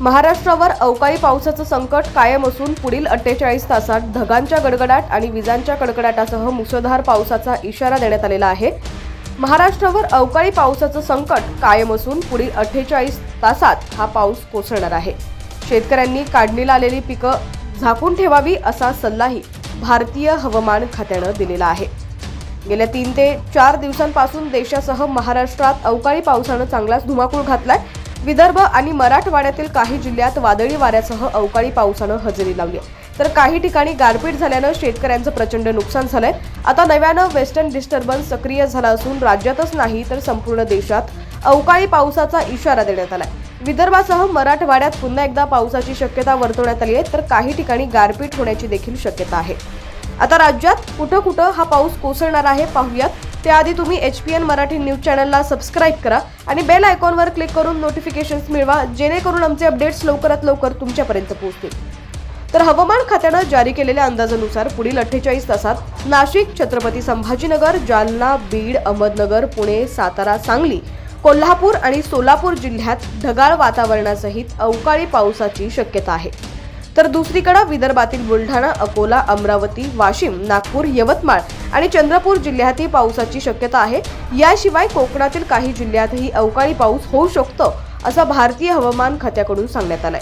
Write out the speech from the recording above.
महाराष्ट्रावर अवकाळी पावसाचं संकट कायम असून पुढील अठ्ठेचाळीस तासात ढगांच्या गडगडाट आणि विजांच्या कडकडाटासह मुसळधार पावसाचा इशारा देण्यात आलेला आहे. महाराष्ट्रावर अवकाळी पावसाचं संकट कायम असून पुढील अठ्ठेचाळीस तासात हा पाऊस कोसळणार आहे. शेतकऱ्यांनी काढणीला आलेली पिकं झाकून ठेवावी असा सल्लाही भारतीय हवामान खात्यानं दिलेला आहे. गेल्या तीन ते चार दिवसांपासून देशासह महाराष्ट्रात अवकाळी पावसानं चांगलाच धुमाकूळ घातलाय. विदर्भ आणि मराठवाड्यातील काही जिल्ह्यात वादळी वाऱ्यासह अवकाळी पावसानं हजेरी लावली आहे. तर काही ठिकाणी गारपीट झाल्यानं शेतकऱ्यांचं प्रचंड नुकसान झालंय. आता नव्यानं वेस्टर्न डिस्टर्बन्स सक्रिय झाला असून राज्यातच नाही तर संपूर्ण देशात अवकाळी पावसाचा इशारा देण्यात आलाय. विदर्भासह मराठवाड्यात पुन्हा एकदा पावसाची शक्यता वर्तवण्यात आली आहे तर काही ठिकाणी गारपीट होण्याची देखील शक्यता आहे. आता राज्यात कुठं कुठं हा पाऊस कोसळणार आहे पाहूयात. त्याआधी तुम्ही H P N Marathi news चॅनलला सबस्क्राईब करा आणि बेल आयकॉनवर क्लिक करून नोटिफिकेशन्स मिळवा जेणेकरून आमचे अपडेट्स लवकरात लवकर तुमच्यापर्यंत पोहोचतील. तर हवामान खात्यानं जारी केलेल्या अंदाजानुसार पुढील अठ्ठेचाळीस तासात नाशिक छत्रपती संभाजीनगर जालना बीड अहमदनगर पुणे सातारा सांगली कोल्हापूर आणि सोलापूर जिल्ह्यात ढगाळ वातावरणासहित अवकाळी पावसाची शक्यता आहे. तर दुसरीकडे विदर्भातील बुलढाणा अकोला अमरावती वाशिम नागपूर यवतमाळ आणि चंद्रपूर जिल्ह्यातही पावसाची शक्यता आहे. याशिवाय कोकणातील काही जिल्ह्यातही अवकाळी पाऊस होऊ शकतो असं भारतीय हवामान खात्याकडून सांगण्यात आलंय.